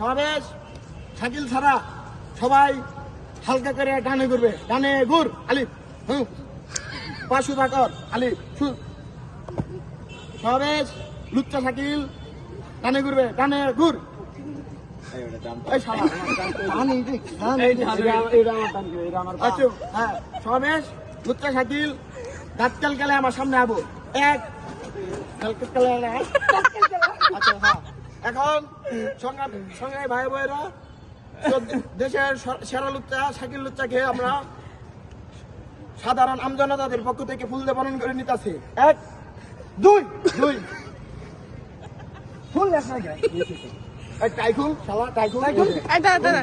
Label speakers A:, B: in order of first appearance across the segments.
A: সমাবেশ। শাকিল ছাড়া সবাই হালকা করে ডানে ঘুরবে। ডানে ঘুর আলি হুম। পাশু থাকর আলি সমাবেশ লুচ্চা শাকিল ডানে ঘুরবে ডানে ঘুর। সমাবেশ লুচ্চা শাকিল দাঁত কালকালে আমার সামনে আবো। এক কালকালে আচ্ছা হ্যাঁ। এখন সংগ্রাম সংগ্রামী ভাই বোনেরা দেশের সেরা লুচ্চা শাকিল লুচ্চাকে আমরা সাধারণ আমজনতাদের পক্ষ থেকে ফুল দিয়ে বরণ করে নিতেছি এক দুই দুই ফুল টাইকুন শালা টাইকুন
B: এই দাঁড়া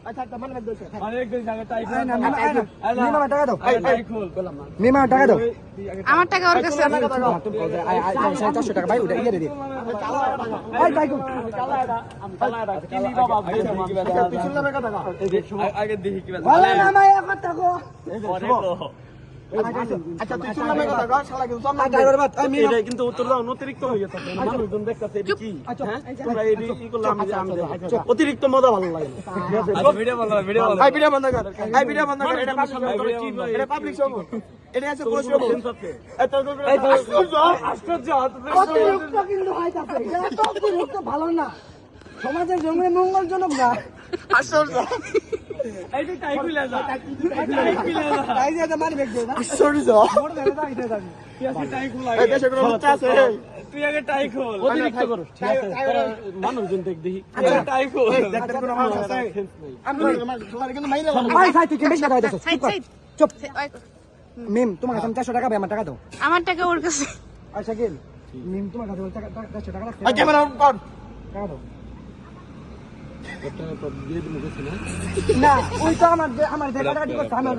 A: আচ্ছা
B: আমার টাকা ওর কাছে
C: চারশো টাকা ভাই ওটা ইয়ে দিয়ে
A: নামে কথা কও।
D: আগে দেখি কি
A: আচ্ছা কিন্তু
D: উত্তর দাও অতিরিক্ত হয়ে গেছে। মানুষজন দেখতেছে এটা কি? হ্যাঁ? তোমরা এই ই আমি আমি অতিরিক্ত মজা ভালো লাগে ভিডিও বলো ভিডিও বলো
A: ভিডিও বন্ধ কর। ভিডিও বন্ধ কর। এটা এটা পাবলিক শো এটা আছে
D: আশ্চর্য
C: অতিরিক্ত কিন্তু অতিরিক্ত ভালো না। সমাজের জন্য মঙ্গলজনক না।
A: আশ্চর্য।
D: মানুষজন দেখ দেখি
C: চুপ মিম তোমার কাছে চারশো টাকা আমার টাকা দাও
B: আমার টাকা ওর কাছে
C: আর শাকিল মিম তোমার কাছে টাকা চারশো টাকা টাকা দাও না? ওই তো আমার আমার